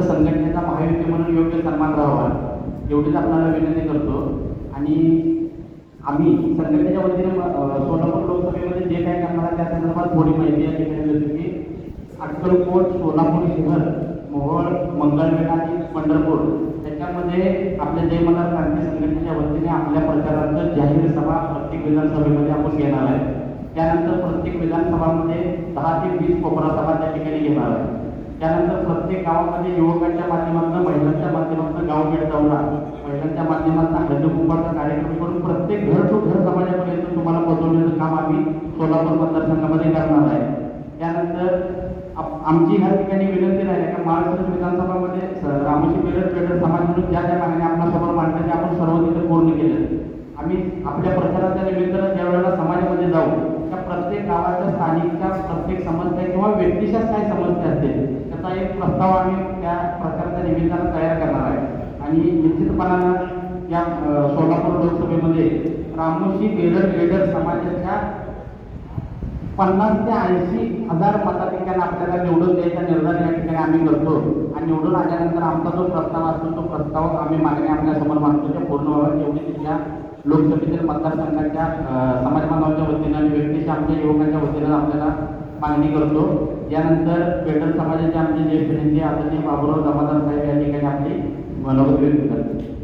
फक्त संघटनेचा महायुती म्हणून योग्य सन्मान राहावा. एवढीच आपल्याला विनंती करतो. आणि आम्ही संघटनेच्या वतीने सोलापूर लोकसभेमध्ये जे काय करणार आहे त्या संदर्भात थोडी माहिती या ठिकाणी देतो की अक्कलकोट सोलापूर शहर मोहोळ मंगळवेढा आणि पंढरपूर त्याच्यामध्ये आपल्या जय मला क्रांती संघटनेच्या वतीने आपल्या प्रचाराचं जाहीर सभा प्रत्येक विधानसभेमध्ये आपण घेणार आहे. त्यानंतर प्रत्येक विधानसभामध्ये दहा ते वीस कोपरा सभा त्या ठिकाणी घेणार आहे. त्यानंतर प्रत्येक गावामध्ये युवकांच्या माध्यमातून महिलांच्या माध्यमातून गावभेट दौरा महिलांच्या माध्यमातून हळदी कुंभाचा कार्यक्रम करून प्रत्येक घर टू घर समाजापर्यंत तुम्हाला पोहोचवण्याचं काम आम्ही सोलापूर मतदारसंघामध्ये करणार आहे. त्यानंतर आमची ह्या ठिकाणी विनंती राहिली का महाराष्ट्र विधानसभामध्ये स- रामोशी पेरड पेडर समाज म्हणून ज्या ज्या मागण्या आपल्यासमोर मांडल्या त्या आपण सर्व तिथे पूर्ण केल्या. आम्ही आपल्या प्रचाराच्या निमित्तानं ज्या वेळेला समाजामध्ये जाऊ त्या प्रत्येक गावाच्या स्थानिकच्या प्रत्येक समस्या किंवा व्यक्तीच्याच काय समस्या असतील त्याचा एक प्रस्ताव आम्ही त्या प्रचाराच्या निमित्तानं तयार करणार आहे. आणि निश्चितपणानं या सोलापूर लोकसभेमध्ये रामोशी बेडर बेडर समाजाच्या पन्नास ते ऐंशी हजार मताधिकाऱ्यांना आपल्याला निवडून द्यायचा निर्धार या ठिकाणी आम्ही करतो. आणि निवडून आल्यानंतर आमचा जो प्रस्ताव असतो तो प्रस्ताव आम्ही मागणी आपल्यासमोर मांडतो त्या पूर्ण व्हाव्यात एवढी तिथल्या लोकसभेतील मतदारसंघाच्या आणि आमच्या युवकांच्या वतीनं आपल्याला मागणी करतो. यानंतर पेडर समाजाचे आमचे ज्येष्ठ नेते आदरणीय बाबुराव जमादार साहेब या ठिकाणी आपली मनोगत व्यक्त करतात.